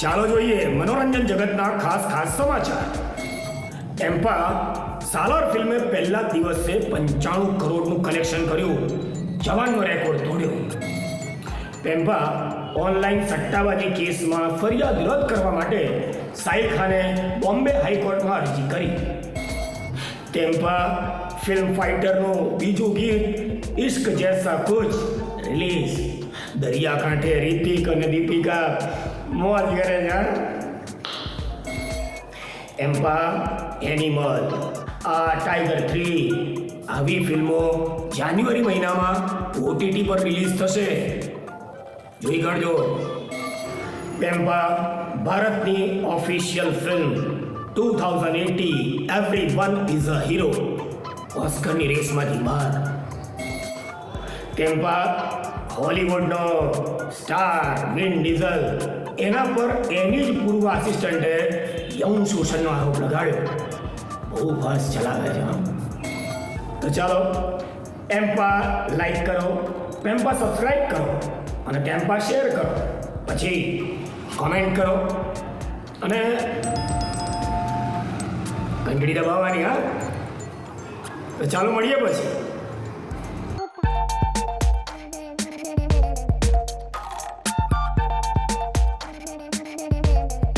ચાલો જોઈએ મનોરંજન જગતના ખાસ ખાસ સમાચાર. ટેમ્પા સાલાર ફિલ્મે પહેલા દિવસે પંચાણું કરોડનું કલેક્શન કર્યું. જવાનનો રેકોર્ડ તોડ્યો. ટેમ્પા ઓનલાઈન સટ્ટાબાજી કેસમાં ફરિયાદ રદ કરવા માટે સાઈ ખાને બોમ્બે હાઈકોર્ટમાં અરજી કરી. ટેમ્પા ફિલ્મ ફાઇટરનું બીજું ગીત ઇશ્ક જૈસા કુછ, રિલીઝ. દરિયાકાંઠે રિતિક અને દીપિકા મોજ કરે જાણ? એમ્પા એનિમલ આ ટાઈગર થ્રી આવી ફિલ્મો જાન્યુઆરી મહિનામાં ઓટીટી પર રિલીઝ થશે. જોઈ કાઢજો. પેમ્પા ભારતની official film two thousand eighteen everyone is a hero ઓસ્કરની રેસમાંથી બહાર ટેમ્પા હોલિવૂડનો સ્ટાર વિન ડીઝલ, એના પર એની જ પૂર્વ આસિસ્ટન્ટે યૌન શોષણનો આરોપ લગાડ્યો. બહુ ફાસ્ટ ચલાવે છે તો ચાલો એમ્પા લાઈક કરો પેમ્પા સબસ્ક્રાઈબ કરો અને ટેમ્પા શેર કરો. પછી કોમેન્ટ કરો. અને ઘંટડી દબાવવાની, હા? તો ચાલો મળીએ પછી.